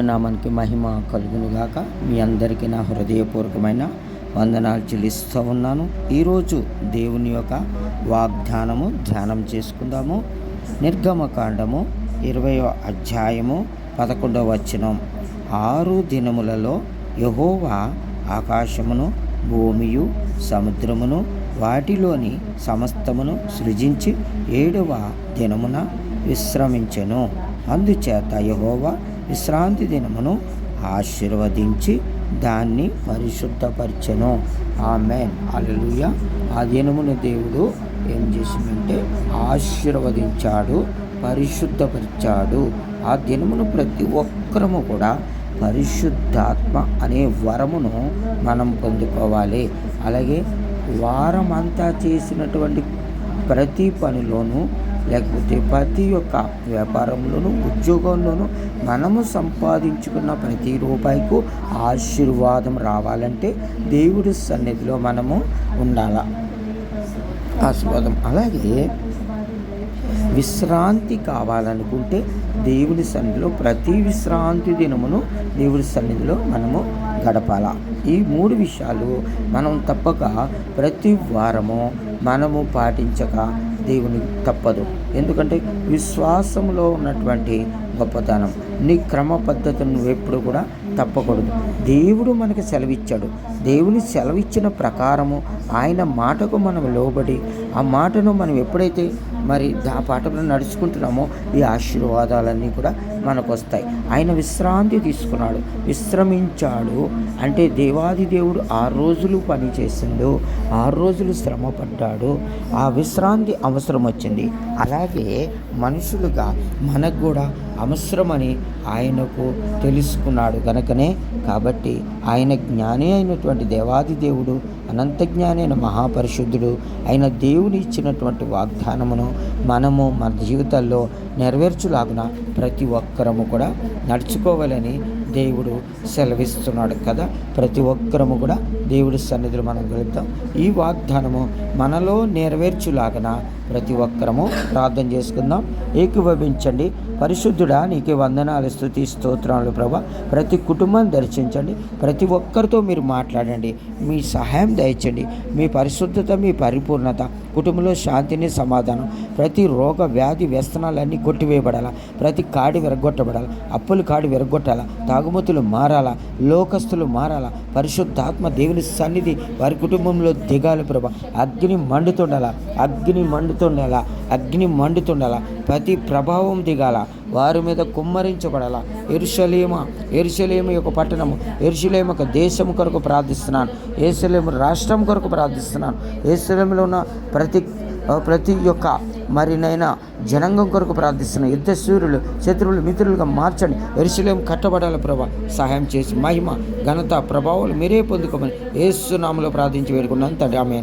నామానికి మహిమ కలుగును గాక మీ అందరికీ నా హృదయపూర్వకమైన వందనాలు చెల్లిస్తూ ఉన్నాను. ఈరోజు దేవుని యొక్క వాగ్దానము ధ్యానం చేసుకుందాము. నిర్గమకాండము ఇరవయో అధ్యాయము పదకొండవ వచనం. ఆరు దినములలో యహోవా ఆకాశమును భూమియు సముద్రమును వాటిలోని సమస్తమును సృజించి ఏడవ దినమున విశ్రమించెను. అందుచేత యహోవా విశ్రాంతి దినమును ఆశీర్వదించి దాన్ని పరిశుద్ధపరచను. ఆమె అలలుయ ఆ దినమును దేవుడు ఏం చేసిందంటే ఆశీర్వదించాడు పరిశుద్ధపరిచాడు. ఆ దినమును ప్రతి ఒక్కరము కూడా పరిశుద్ధాత్మ అనే వరమును మనం పొందుకోవాలి. అలాగే వారమంతా చేసినటువంటి ప్రతి పనిలోనూ లేకపోతే ప్రతి ఒక్క వ్యాపారంలోనూ ఉద్యోగంలోనూ మనము సంపాదించుకున్న ప్రతి రూపాయికు ఆశీర్వాదం రావాలంటే దేవుడి సన్నిధిలో మనము ఉండాల? ఆశీర్వాదం. అలాగే విశ్రాంతి కావాలనుకుంటే దేవుని సన్నిధిలో ప్రతి విశ్రాంతి దినమును దేవుడి సన్నిధిలో మనము గడపాల. ఈ మూడు విషయాలు మనం తప్పక ప్రతి వారము మనము పాటించక దేవుని తప్పదు. ఎందుకంటే విశ్వాసంలో ఉన్నటువంటి గొప్పతనం నీ క్రమ పద్ధతిని నువ్వు ఎప్పుడు కూడా తప్పకూడదు. దేవుడు మనకి సెలవిచ్చాడు. దేవుని సెలవిచ్చిన ప్రకారము ఆయన మాటకు మనం లోబడి ఆ మాటను మనం ఎప్పుడైతే మరి ఆ పాటలో నడుచుకుంటున్నామో ఈ ఆశీర్వాదాలన్నీ కూడా మనకు వస్తాయి ఆయన విశ్రాంతి తీసుకున్నాడు. విశ్రమించాడు. అంటే దేవాది దేవుడు ఆరు రోజులు పని చేసిండు ఆరు రోజులు శ్రమ పడ్డాడు ఆ విశ్రాంతి అవసరం వచ్చింది అలాగే మనుషులుగా మనకు కూడా అవసరమని ఆయనకు తెలుసుకున్నాడు. కనుకనే కాబట్టి ఆయన జ్ఞాని అయినటువంటి దేవాది దేవుడు అనంత జ్ఞాని అయిన మహాపరిశుద్ధుడు ఆయన దేవుని ఇచ్చినటువంటి వాగ్దానమును మనము మన జీవితాల్లో నెరవేర్చులాగున ప్రతి ఒక్కరము కూడా నడుచుకోవాలని దేవుడు సెలవిస్తున్నాడు కదా. ప్రతి ఒక్కరము కూడా దేవుడి సన్నిధిలో మనం గెలుద్దాం. ఈ వాగ్దానము మనలో నెరవేర్చులాగన ప్రతి ఒక్కరము ప్రార్థన చేసుకుందాం. ఏకీభవించండి. పరిశుద్ధుడా నీకే వందనాలు స్థుతి స్తోత్రాలు ప్రభా. ప్రతి కుటుంబాన్ని దర్శించండి. ప్రతి ఒక్కరితో మీరు మాట్లాడండి. మీ సహాయం దయచండి. మీ పరిశుద్ధత మీ పరిపూర్ణత కుటుంబంలో శాంతిని సమాధానం. ప్రతి రోగ వ్యాధి వ్యసనాలన్నీ కొట్టివేయబడాలా? ప్రతి కాడి విరగొట్టబడాలి అప్పులు కాడి విరగొట్టాలా తాగుమతులు మారాలా? లోకస్తులు మారాలా? పరిశుద్ధాత్మ దేవుని సన్నిధి వారి కుటుంబంలో దిగాలి ప్రభా. అగ్ని మండుతుండాలా? అగ్ని మండుతుండాలా? అగ్ని మండుతుండాల ప్రతి ప్రభావం దిగాల వారి మీద కుమ్మరించబడాల. ఎరుషలేమ ఎరుషలేమ యొక్క పట్టణము ఎరుషలేమ యొక్క దేశం కొరకు ప్రార్థిస్తున్నాను. ఏసలేము రాష్ట్రం కొరకు ప్రార్థిస్తున్నాను. ఏసలేములో ఉన్న ప్రతి ప్రతి యొక్క మరినైనా జనాంగం కొరకు ప్రార్థిస్తున్నాను యుద్ధ సూర్యులు శత్రువులు మిత్రులుగా మార్చండి. ఎరుసలేం కట్టబడాల ప్రభా. సహాయం చేసి మహిమ ఘనత ప్రభావాలు మీరే పొందుకోమని ఏసునామలో ప్రార్థించి వేడుకున్నాను తండ్రి ఆమె